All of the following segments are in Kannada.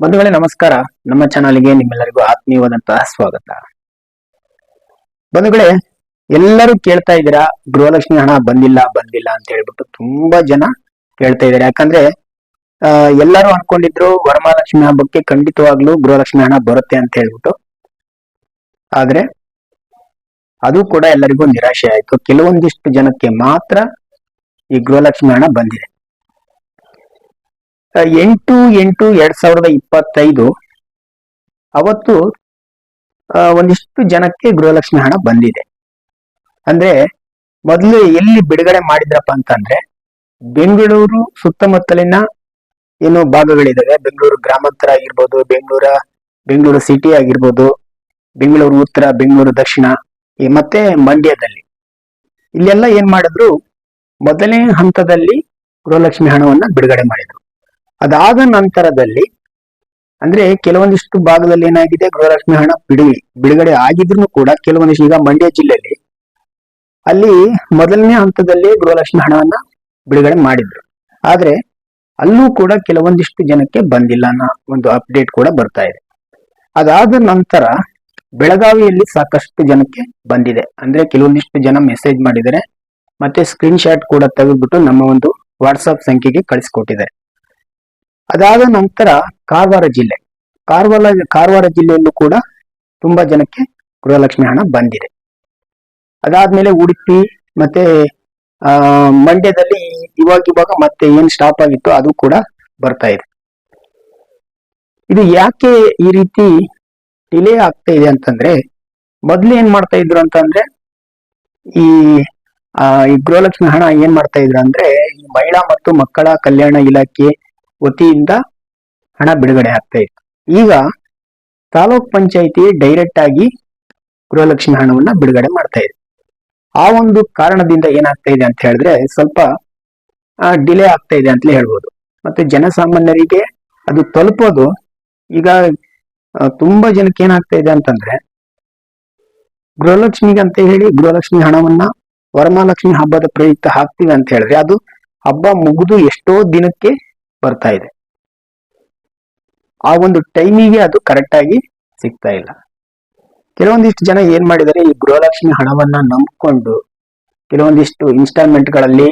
ಬಂಧುಗಳೇ ನಮಸ್ಕಾರ. ನಮ್ಮ ಚಾನಲ್ಗೆ ನಿಮ್ಮೆಲ್ಲರಿಗೂ ಆತ್ಮೀಯವಾದಂತಹ ಸ್ವಾಗತ. ಬಂಧುಗಳೇ ಎಲ್ಲರೂ ಕೇಳ್ತಾ ಇದ್ದೀರಾ ಗೃಹಲಕ್ಷ್ಮಿ ಹಣ ಬಂದಿಲ್ಲ ಬಂದಿಲ್ಲ ಅಂತ ಹೇಳ್ಬಿಟ್ಟು ತುಂಬಾ ಜನ ಕೇಳ್ತಾ ಇದ್ದಾರೆ. ಯಾಕಂದ್ರೆ ಆ, ಎಲ್ಲರೂ ಅನ್ಕೊಂಡಿದ್ರು ವರಮಹಾಲಕ್ಷ್ಮಿ ಹಬ್ಬಕ್ಕೆ ಖಂಡಿತವಾಗ್ಲೂ ಗೃಹಲಕ್ಷ್ಮಿ ಹಣ ಬರುತ್ತೆ ಅಂತ ಹೇಳ್ಬಿಟ್ಟು. ಆದ್ರೆ ಅದು ಕೂಡ ಎಲ್ಲರಿಗೂ ನಿರಾಶೆ ಆಯ್ತು. ಕೆಲವೊಂದಿಷ್ಟು ಜನಕ್ಕೆ ಮಾತ್ರ ಈ ಗೃಹಲಕ್ಷ್ಮಿ ಹಣ ಬಂದಿದೆ. ಎಂಟು ಎಂಟು ಎರಡ್ ಸಾವಿರದ ಇಪ್ಪತ್ತೈದು. ಅವತ್ತು ಒಂದಿಷ್ಟು ಜನಕ್ಕೆ ಗೃಹಲಕ್ಷ್ಮಿ ಹಣ ಬಂದಿದೆ. ಅಂದ್ರೆ, ಮೊದಲು ಎಲ್ಲಿ ಬಿಡುಗಡೆ ಮಾಡಿದ್ರಪ್ಪ ಅಂತಂದ್ರೆ, ಬೆಂಗಳೂರು ಸುತ್ತಮುತ್ತಲಿನ ಏನು ಭಾಗಗಳಿದಾವೆ. ಬೆಂಗಳೂರು ಗ್ರಾಮಾಂತರ ಆಗಿರ್ಬೋದು, ಬೆಂಗಳೂರ, ಬೆಂಗಳೂರು ಸಿಟಿ ಆಗಿರ್ಬೋದು, ಬೆಂಗಳೂರು ಉತ್ತರ, ಬೆಂಗಳೂರು ದಕ್ಷಿಣ ಮತ್ತೆ ಮಂಡ್ಯದಲ್ಲಿ. ಇಲ್ಲೆಲ್ಲ ಏನ್ ಮಾಡಿದ್ರು ಮೊದಲನೇ ಹಂತದಲ್ಲಿ ಗೃಹಲಕ್ಷ್ಮಿ ಹಣವನ್ನ ಬಿಡುಗಡೆ ಮಾಡಿದ್ರು. ಅದಾದ ನಂತರದಲ್ಲಿ, ಅಂದ್ರೆ ಕೆಲವೊಂದಿಷ್ಟು ಭಾಗದಲ್ಲಿ ಏನಾಗಿದೆ, ಗೃಹಲಕ್ಷ್ಮಿ ಹಣ ಬಿಡುಗಡೆ ಬಿಡುಗಡೆ ಆಗಿದ್ರು ಕೂಡ ಕೆಲವೊಂದಿಷ್ಟು ಈಗ ಮಂಡ್ಯ ಜಿಲ್ಲೆಯಲ್ಲಿ, ಅಲ್ಲಿ ಮೊದಲನೇ ಹಂತದಲ್ಲಿ ಗೃಹಲಕ್ಷ್ಮಿ ಹಣವನ್ನ ಬಿಡುಗಡೆ ಮಾಡಿದ್ರು. ಆದ್ರೆ ಅಲ್ಲೂ ಕೂಡ ಕೆಲವೊಂದಿಷ್ಟು ಜನಕ್ಕೆ ಬಂದಿಲ್ಲ ಅನ್ನೋ ಒಂದು ಅಪ್ಡೇಟ್ ಕೂಡ ಬರ್ತಾ ಇದೆ. ಅದಾದ ನಂತರ ಬೆಳಗಾವಿಯಲ್ಲಿ ಸಾಕಷ್ಟು ಜನಕ್ಕೆ ಬಂದಿದೆ. ಅಂದ್ರೆ ಕೆಲವೊಂದಿಷ್ಟು ಜನ ಮೆಸೇಜ್ ಮಾಡಿದರೆ ಮತ್ತೆ ಸ್ಕ್ರೀನ್ ಶಾಟ್ ಕೂಡ ತೆಗೆದ್ಬಿಟ್ಟು ನಮ್ಮ ಒಂದು ವಾಟ್ಸಪ್ ಸಂಖ್ಯೆಗೆ ಕಳಿಸ್ಕೊಟ್ಟಿದ್ದಾರೆ. ಅದಾದ ನಂತರ ಕಾರವಾರ ಜಿಲ್ಲೆ. ಕಾರವಾರ ಕಾರವಾರ ಜಿಲ್ಲೆಯಲ್ಲೂ ಕೂಡ ತುಂಬಾ ಜನಕ್ಕೆ ಗೃಹಲಕ್ಷ್ಮಿ ಹಣ ಬಂದಿದೆ. ಅದಾದ್ಮೇಲೆ ಉಡುಪಿ, ಮತ್ತೆ ಮಂಡ್ಯದಲ್ಲಿ ಇವಾಗ ಇವಾಗ ಮತ್ತೆ ಏನ್ ಸ್ಟಾಪ್ ಆಗಿತ್ತು ಅದು ಕೂಡ ಬರ್ತಾ ಇದೆ. ಇದು ಯಾಕೆ ಈ ರೀತಿ ಡಿಲೇ ಆಗ್ತಾ ಇದೆ ಅಂತಂದ್ರೆ, ಮೊದ್ಲು ಏನ್ ಮಾಡ್ತಾ ಇದ್ರು ಅಂತಂದ್ರೆ, ಈ ಈ ಗೃಹಲಕ್ಷ್ಮಿ ಹಣ ಏನ್ ಮಾಡ್ತಾ ಇದ್ರು ಅಂದ್ರೆ, ಈ ಮಹಿಳಾ ಮತ್ತು ಮಕ್ಕಳ ಕಲ್ಯಾಣ ಇಲಾಖೆ ವತಿಯಿಂದ ಹಣ ಬಿಡುಗಡೆ ಆಗ್ತಾ ಇತ್ತು. ಈಗ ತಾಲೂಕ್ ಪಂಚಾಯಿತಿ ಡೈರೆಕ್ಟ್ ಆಗಿ ಗೃಹಲಕ್ಷ್ಮಿ ಹಣವನ್ನ ಬಿಡುಗಡೆ ಮಾಡ್ತಾ ಇದೆ. ಆ ಒಂದು ಕಾರಣದಿಂದ ಏನಾಗ್ತಾ ಇದೆ ಅಂತ ಹೇಳಿದ್ರೆ ಸ್ವಲ್ಪ ಡಿಲೇ ಆಗ್ತಾ ಇದೆ ಅಂತಲೇ ಹೇಳ್ಬೋದು. ಮತ್ತೆ ಜನಸಾಮಾನ್ಯರಿಗೆ ಅದು ತಲುಪೋದು ಈಗ ತುಂಬಾ ಜನಕ್ಕೆ ಏನಾಗ್ತಾ ಇದೆ ಅಂತಂದ್ರೆ ಗೃಹಲಕ್ಷ್ಮಿಗೆ ಅಂತ ಹೇಳಿ ಗೃಹಲಕ್ಷ್ಮಿ ಹಣವನ್ನ ವರಮಹಾಲಕ್ಷ್ಮಿ ಹಬ್ಬದ ಪ್ರಯುಕ್ತ ಹಾಕ್ತೀವಿ ಅಂತ ಹೇಳಿದ್ರೆ ಅದು ಹಬ್ಬ ಮುಗಿದು ಎಷ್ಟೋ ದಿನಕ್ಕೆ ಬರ್ತಾ ಇದೆ. ಆ ಒಂದು ಟೈಮಿಗೆ ಅದು ಕರೆಕ್ಟ್ ಆಗಿ ಸಿಗ್ತಾ ಇಲ್ಲ. ಕೆಲವೊಂದಿಷ್ಟು ಜನ ಏನ್ ಮಾಡಿದ್ದಾರೆ, ಈ ಗೃಹಲಕ್ಷ್ಮಿ ಹಣವನ್ನ ನಂಬಿಕೊಂಡು ಕೆಲವೊಂದಿಷ್ಟು ಇನ್ಸ್ಟಾಲ್ಮೆಂಟ್ಗಳಲ್ಲಿ,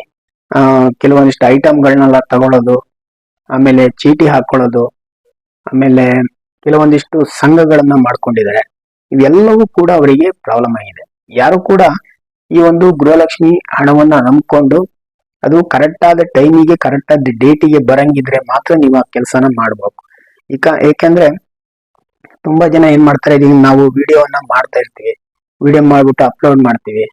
ಆ, ಕೆಲವೊಂದಿಷ್ಟು ಐಟಮ್ಗಳನ್ನೆಲ್ಲ ತಗೊಳ್ಳೋದು ಆಮೇಲೆ ಚೀಟಿ ಹಾಕೊಳ್ಳೋದು, ಆಮೇಲೆ ಕೆಲವೊಂದಿಷ್ಟು ಸಂಘಗಳನ್ನ ಮಾಡ್ಕೊಂಡಿದ್ದಾರೆ. ಇವೆಲ್ಲವೂ ಕೂಡ ಅವರಿಗೆ ಪ್ರಾಬ್ಲಮ್ ಆಗಿದೆ. ಯಾರು ಕೂಡ ಈ ಒಂದು ಗೃಹಲಕ್ಷ್ಮಿ ಹಣವನ್ನ ನಂಬ್ಕೊಂಡು ಅದು ಕರೆಕ್ಟ್ ಆದ ಟೈಮಿಗೆ ಕರೆಕ್ಟ್ ಡೇಟಿಗೆ ಬರಂಗಿದ್ರೆ ಮಾತ್ರ ನೀವು ಆ ಕೆಲಸನ ಮಾಡ್ಬೇಕು ಈಗ ಏಕೆಂದ್ರೆ ತುಂಬಾ ಜನ ಏನ್ ಮಾಡ್ತಾರೆ ನಾವು ವಿಡಿಯೋವನ್ನ ಮಾಡ್ತಾ ಇರ್ತೀವಿ. ವಿಡಿಯೋ ಮಾಡ್ಬಿಟ್ಟು ಅಪ್ಲೋಡ್ ಮಾಡ್ತೀವಿ.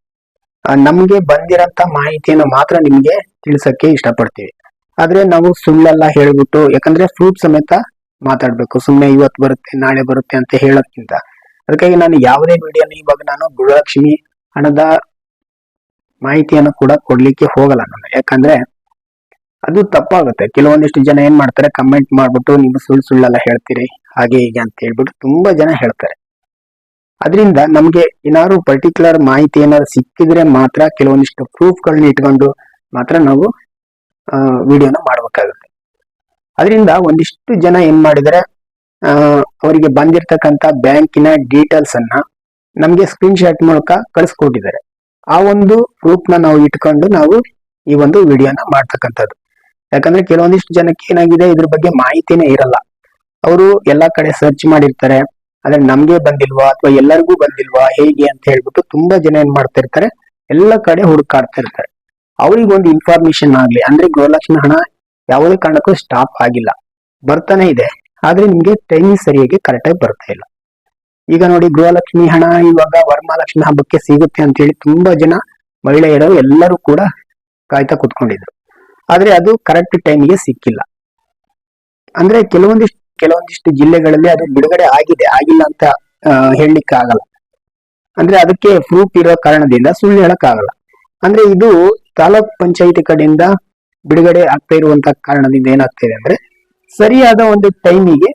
ನಮ್ಗೆ ಬಂದಿರಂತ ಮಾಹಿತಿಯನ್ನು ಮಾತ್ರ ನಿಮ್ಗೆ ತಿಳಿಸಕ್ಕೆ ಇಷ್ಟಪಡ್ತೀವಿ. ಆದ್ರೆ ನಾವು ಸುಳ್ಳೆಲ್ಲ ಹೇಳ್ಬಿಟ್ಟು, ಯಾಕಂದ್ರೆ ಫ್ರೂಟ್ ಸಮೇತ ಮಾತಾಡ್ಬೇಕು. ಸುಮ್ಮನೆ ಇವತ್ತು ಬರುತ್ತೆ, ನಾಳೆ ಬರುತ್ತೆ ಅಂತ ಹೇಳೋದ್ಕಿಂತ. ಅದಕ್ಕಾಗಿ ನಾನು ಯಾವುದೇ ವಿಡಿಯೋನ ಇವಾಗ ನಾನು ಗೃಹಲಕ್ಷ್ಮಿ ಹಣದ ಮಾಹಿತಿಯನ್ನು ಕೂಡ ಕೊಡ್ಲಿಕ್ಕೆ ಹೋಗಲ್ಲ ನಾನು. ಯಾಕಂದ್ರೆ ಅದು ತಪ್ಪಾಗುತ್ತೆ. ಕೆಲವೊಂದಿಷ್ಟು ಜನ ಏನ್ ಮಾಡ್ತಾರೆ ಕಮೆಂಟ್ ಮಾಡ್ಬಿಟ್ಟು ನೀವು ಸುಳ್ಳು ಸುಳ್ಳೆಲ್ಲ ಹೇಳ್ತೀರಿ, ಹಾಗೆ ಹೀಗೆ ಅಂತ ಹೇಳ್ಬಿಟ್ಟು ತುಂಬಾ ಜನ ಹೇಳ್ತಾರೆ. ಅದರಿಂದ ನಮ್ಗೆ ಏನಾದ್ರು ಪರ್ಟಿಕ್ಯುಲರ್ ಮಾಹಿತಿ ಏನಾದ್ರು ಸಿಕ್ಕಿದ್ರೆ ಮಾತ್ರ ಕೆಲವೊಂದಿಷ್ಟು ಪ್ರೂಫ್ಗಳನ್ನ ಇಟ್ಕೊಂಡು ಮಾತ್ರ ನಾವು ವಿಡಿಯೋನ ಮಾಡ್ಬೇಕಾಗುತ್ತೆ. ಅದರಿಂದ ಒಂದಿಷ್ಟು ಜನ ಏನ್ ಮಾಡಿದರೆ ಅವರಿಗೆ ಬಂದಿರತಕ್ಕಂತ ಬ್ಯಾಂಕಿನ ಡೀಟೇಲ್ಸ್ ಅನ್ನ ನಮ್ಗೆ ಸ್ಕ್ರೀನ್ ಶಾಟ್ ಮೂಲಕ ಕಳಿಸ್ಕೊಟ್ಟಿದ್ದಾರೆ. ಆ ಒಂದು ಪ್ರೂಫ್ ನಾವು ಇಟ್ಕೊಂಡು ನಾವು ಈ ಒಂದು ವಿಡಿಯೋನ ಮಾಡ್ತಕ್ಕಂಥದ್ದು. ಯಾಕಂದ್ರೆ ಕೆಲವೊಂದಿಷ್ಟು ಜನಕ್ಕೆ ಏನಾಗಿದೆ, ಇದ್ರ ಬಗ್ಗೆ ಮಾಹಿತಿನೇ ಇರಲ್ಲ. ಅವರು ಎಲ್ಲಾ ಕಡೆ ಸರ್ಚ್ ಮಾಡಿರ್ತಾರೆ. ಆದ್ರೆ ನಮ್ಗೆ ಬಂದಿಲ್ವಾ ಅಥವಾ ಎಲ್ಲರಿಗೂ ಬಂದಿಲ್ವಾ, ಹೇಗೆ ಅಂತ ಹೇಳ್ಬಿಟ್ಟು ತುಂಬಾ ಜನ ಏನ್ ಮಾಡ್ತಾ ಇರ್ತಾರೆ ಎಲ್ಲ ಕಡೆ ಹುಡುಕಾಡ್ತಾ ಇರ್ತಾರೆ ಅವ್ರಿಗೊಂದು ಇನ್ಫಾರ್ಮೇಶನ್ ಆಗ್ಲಿ, ಅಂದ್ರೆ ಗೃಹಲಕ್ಷ್ಮಿ ಹಣ ಯಾವುದೇ ಕಾರಣಕ್ಕೂ ಸ್ಟಾಪ್ ಆಗಿಲ್ಲ. ಬರ್ತಾನೆ ಇದೆ. ಆದ್ರೆ ನಿಮ್ಗೆ ಟೈಮಿಂಗ್ ಸರಿಯಾಗಿ ಕರೆಕ್ಟಾಗಿ ಬರ್ತಾ ಇಲ್ಲ. ಈಗ ನೋಡಿ ಗೃಹಲಕ್ಷ್ಮಿ ಹಣ, ಇವಾಗ ವರ್ಮಾಲಕ್ಷ್ಮಿ ಹಬ್ಬಕ್ಕೆ ಸಿಗುತ್ತೆ ಅಂತ ಹೇಳಿ ತುಂಬಾ ಜನ ಮಹಿಳೆಯರು ಎಲ್ಲರೂ ಕೂಡ ಕಾಯ್ತಾ ಕುತ್ಕೊಂಡಿದ್ರು. ಆದ್ರೆ ಅದು ಕರೆಕ್ಟ್ ಟೈಮಿಗೆ ಸಿಕ್ಕಿಲ್ಲ. ಅಂದ್ರೆ ಕೆಲವೊಂದಿಷ್ಟು ಕೆಲವೊಂದಿಷ್ಟು ಜಿಲ್ಲೆಗಳಲ್ಲಿ ಅದು ಬಿಡುಗಡೆ ಆಗಿದೆ, ಆಗಿಲ್ಲ ಅಂತ ಹೇಳಲಿಕ್ಕೆ ಆಗಲ್ಲ. ಅಂದ್ರೆ ಅದಕ್ಕೆ ಪ್ರೂಫ್ ಇರೋ ಕಾರಣದಿಂದ ಸುಳ್ಳು ಹೇಳಕ್ ಆಗಲ್ಲ. ಅಂದ್ರೆ ಇದು ತಾಲೂಕ್ ಪಂಚಾಯಿತಿ ಕಡೆಯಿಂದ ಬಿಡುಗಡೆ ಆಗ್ತಾ ಇರುವಂತ ಕಾರಣದಿಂದ ಏನಾಗ್ತಾ ಇದೆ ಅಂದ್ರೆ ಸರಿಯಾದ ಒಂದು ಟೈಮಿಗೆ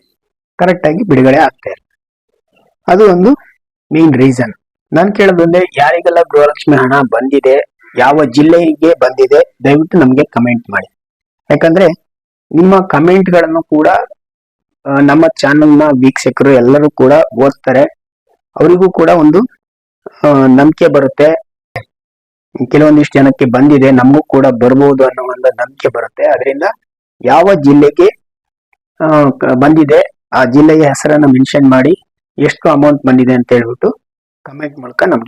ಕರೆಕ್ಟ್ ಆಗಿ ಬಿಡುಗಡೆ ಆಗ್ತಾ ಇದೆ. ಅದು ಒಂದು ಮೇನ್ ರೀಸನ್ ನಾನು ಕೇಳೋದಂದ್ರೆ ಯಾರಿಗೆಲ್ಲ ಗೃಹಲಕ್ಷ್ಮಿ ಹಣ ಬಂದಿದೆ, ಯಾವ ಜಿಲ್ಲೆಗೆ ಬಂದಿದೆ, ದಯವಿಟ್ಟು ನಮಗೆ ಕಮೆಂಟ್ ಮಾಡಿ. ಯಾಕಂದ್ರೆ, ನಿಮ್ಮ ಕಮೆಂಟ್ಗಳನ್ನು ಕೂಡ ನಮ್ಮ ಚಾನಲ್ನ ವೀಕ್ಷಕರು ಎಲ್ಲರೂ ಕೂಡ ಓದ್ತಾರೆ. ಅವರಿಗೂ ಕೂಡ ಒಂದು ನಂಬಿಕೆ ಬರುತ್ತೆ. ಕೆಲವೊಂದಿಷ್ಟು ಜನಕ್ಕೆ ಬಂದಿದೆ, ನಮಗೂ ಕೂಡ ಬರಬಹುದು ಅನ್ನೋ ಒಂದು ನಂಬಿಕೆ ಬರುತ್ತೆ. ಅದರಿಂದ ಯಾವ ಜಿಲ್ಲೆಗೆ ಬಂದಿದೆ, ಆ ಜಿಲ್ಲೆಯ ಹೆಸರನ್ನ ಮೆನ್ಷನ್ ಮಾಡಿ. ಎಷ್ಟು ಅಮೌಂಟ್ ಬಂದಿದೆ ಅಂತ ಹೇಳ್ಬಿಟ್ಟು ಕಮೆಂಟ್ ಮೂಲಕ ನಮಗೆ